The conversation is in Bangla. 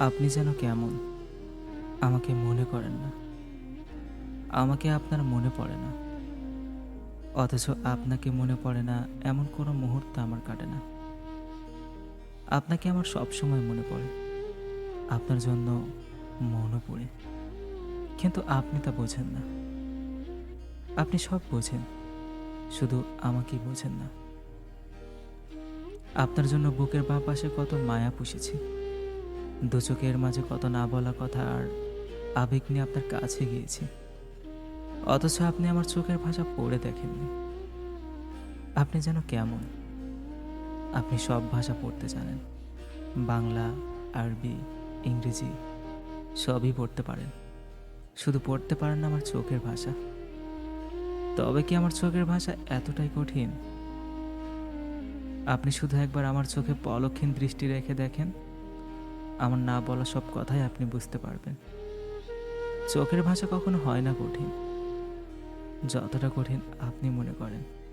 আপনি যেন কেমন, আমাকে মনে করেন না। আমাকে আপনার মনে পড়ে না। অথচ আপনাকে মনে পড়ে না, এমন কোনো মুহূর্ত আমার কাটে না। আপনাকে আমার সব সময় মনে পড়ে। আপনার জন্য মনও পড়ে। কিন্তু আপনি তা বোঝেন না। আপনি সব বোঝেন, শুধু আমাকেই বোঝেন না। আপনার জন্য বুকের বাঁ পাশে কত মায়া পুষেছি। দু চোখের মাঝে কত না বলা কথা আর আবেগ নিয়ে আপনার কাছে গিয়েছি। অথচ আপনি আমার চোখের ভাষা পড়ে দেখেননি। আপনি যেন কেমন? আপনি সব ভাষা পড়তে জানেন। বাংলা, আরবি, ইংরেজি, সবই পড়তে পারেন। শুধু পড়তে পারেন আমার চোখের ভাষা। তবে কি আমার চোখের ভাষা এতটাই কঠিন? আপনি শুধু একবার আমার চোখে পলক্ষীন দৃষ্টি রেখে দেখেন। আমার না বলা সব কথাই আপনি বুঝতে পারবেন। চোখের ভাষা কখনো হয় না কঠিন। যতটা কঠিন আপনি মনে করেন।